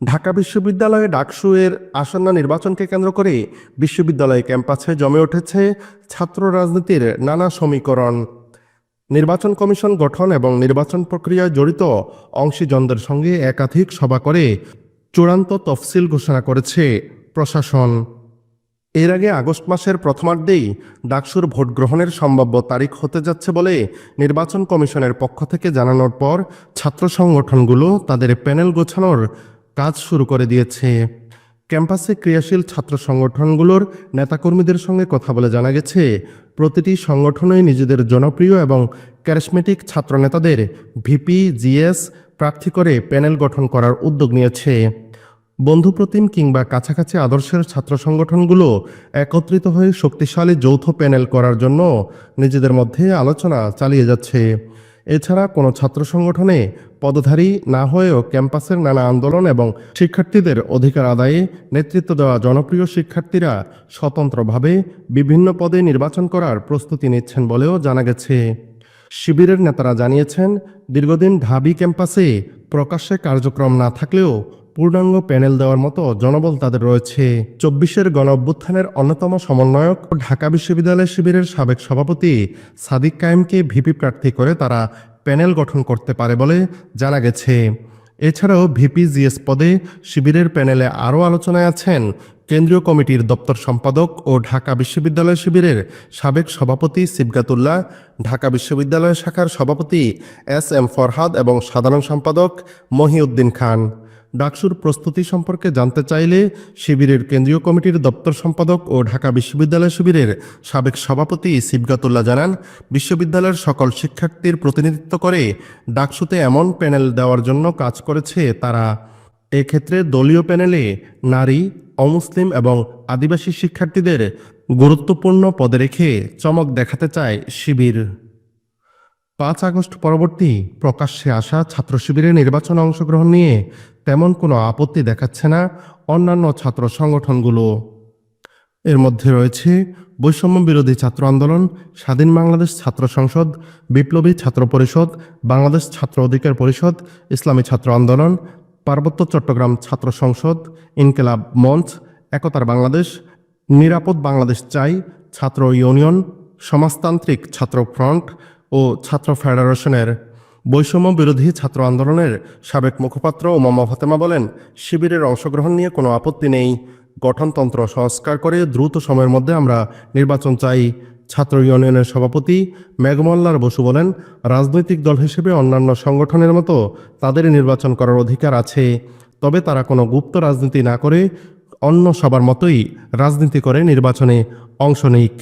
ঢাকা বিশ্ববিদ্যালয়ে ডাকসু এর আসন্ন নির্বাচনকে কেন্দ্র করে বিশ্ববিদ্যালয় ক্যাম্পাসে জমে উঠেছে ছাত্র রাজনীতির নানা সমীকরণ। নির্বাচন কমিশন গঠন এবং নির্বাচন প্রক্রিয়ায় জড়িত অংশীজনদের সঙ্গে একাধিক সভা করে চূড়ান্ত তফসিল ঘোষণা করেছে প্রশাসন। এর আগে আগস্ট মাসের প্রথমার্ধেই ডাকসুর ভোট গ্রহণের সম্ভাব্য তারিখ হতে যাচ্ছে বলে নির্বাচন কমিশনের পক্ষ থেকে জানানোর পর ছাত্র সংগঠনগুলো তাদের প্যানেল গোছানোর কাজ শুরু করে দিয়েছে। ক্যাম্পাসে ক্রিয়াশীল ছাত্র সংগঠনগুলোর নেতাকর্মীদের সঙ্গে কথা বলে জানা গেছে, প্রতিটি সংগঠনই নিজেদের জনপ্রিয় এবং ক্যারিসমেটিক ছাত্রনেতাদের ভিপি, জিএস, প্রার্থী করে প্যানেল গঠন করার উদ্যোগ নিয়েছে। বন্ধুপ্রতিম কিংবা কাছাকাছি আদর্শের ছাত্র সংগঠনগুলো একত্রিত হয়ে শক্তিশালী যৌথ প্যানেল করার জন্য নিজেদের মধ্যে আলোচনা চালিয়ে যাচ্ছে। এছাড়া কোনো ছাত্র সংগঠনে পদধারী না হয়েও ক্যাম্পাসের নানা আন্দোলন এবং শিক্ষার্থীদের অধিকার আদায়ে নেতৃত্ব দেওয়া জনপ্রিয় শিক্ষার্থীরা স্বতন্ত্রভাবে বিভিন্ন পদে নির্বাচন করার প্রস্তুতি নিচ্ছেন বলেও জানা গেছে। শিবিরের নেতারা জানিয়েছেন, দীর্ঘদিন ঢাবি ক্যাম্পাসে প্রকাশ্যে কার্যক্রম না থাকলেও পূর্ণাঙ্গ প্যানেল দেওয়ার মতো জনবল তাদের রয়েছে। চব্বিশের গণ অভ্যুত্থানের অন্যতম সমন্বয়ক ও ঢাকা বিশ্ববিদ্যালয় শিবিরের সাবেক সভাপতি সাদিক কায়েমকে ভিপি প্রার্থী করে তারা প্যানেল গঠন করতে পারে বলে জানা গেছে। এছাড়াও ভিপি জিএস পদে শিবিরের প্যানেলে আরও আলোচনায় আছেন কেন্দ্রীয় কমিটির দপ্তর সম্পাদক ও ঢাকা বিশ্ববিদ্যালয় শিবিরের সাবেক সভাপতি সিবগাতুল্লাহ, ঢাকা বিশ্ববিদ্যালয় শাখার সভাপতি এস এম ফরহাদ এবং সাধারণ সম্পাদক মহিউদ্দিন খান। ডাকসুর প্রস্তুতি সম্পর্কে জানতে চাইলে শিবিরের কেন্দ্রীয় কমিটির দপ্তর সম্পাদক ও ঢাকা বিশ্ববিদ্যালয় শিবিরের সাবেক সভাপতি সিবগাতুল্লাহ জানান, বিশ্ববিদ্যালয়ের সকল শিক্ষার্থীর প্রতিনিধিত্ব করে ডাকসুতে এমন প্যানেল দেওয়ার জন্য কাজ করেছে তারা। এক্ষেত্রে দলীয় প্যানেলে নারী, অমুসলিম এবং আদিবাসী শিক্ষার্থীদের গুরুত্বপূর্ণ পদে রেখে চমক দেখাতে চায় শিবির। পাঁচ আগস্ট পরবর্তী প্রকাশ্যে আসা ছাত্র শিবিরের নির্বাচন অংশগ্রহণ নিয়ে তেমন কোনো আপত্তি দেখাচ্ছে না অন্যান্য ছাত্র সংগঠনগুলো। এর মধ্যে রয়েছে বৈষম্য বিরোধী ছাত্র আন্দোলন, স্বাধীন বাংলাদেশ ছাত্র সংসদ, বিপ্লবী ছাত্র পরিষদ, বাংলাদেশ ছাত্র অধিকার পরিষদ, ইসলামী ছাত্র আন্দোলন, পার্বত্য চট্টগ্রাম ছাত্র সংসদ, ইনকেলাব মঞ্চ, একতার বাংলাদেশ, নিরাপদ বাংলাদেশ চাই, ছাত্র ইউনিয়ন, সমাজতান্ত্রিক ছাত্র ফ্রন্ট ও ছাত্র ফেডারেশনের বৈষম্য বিরোধী ছাত্র আন্দোলনের সাবেক মুখপাত্র ওমামা ফাতেমা বলেন, শিবিরের অংশগ্রহণ নিয়ে কোনো আপত্তি নেই। গঠনতন্ত্র সংস্কার করে দ্রুত সময়ের মধ্যে আমরা নির্বাচন চাই। ছাত্র ইউনিয়নের সভাপতি মেঘমল্লার বসু বলেন, রাজনৈতিক দল হিসেবে অন্যান্য সংগঠনের মতো তাদের নির্বাচন করার অধিকার আছে। তবে তারা কোনো গুপ্ত রাজনীতি না করে অন্য সবার মতোই রাজনীতি করে নির্বাচনে অংশ নিক।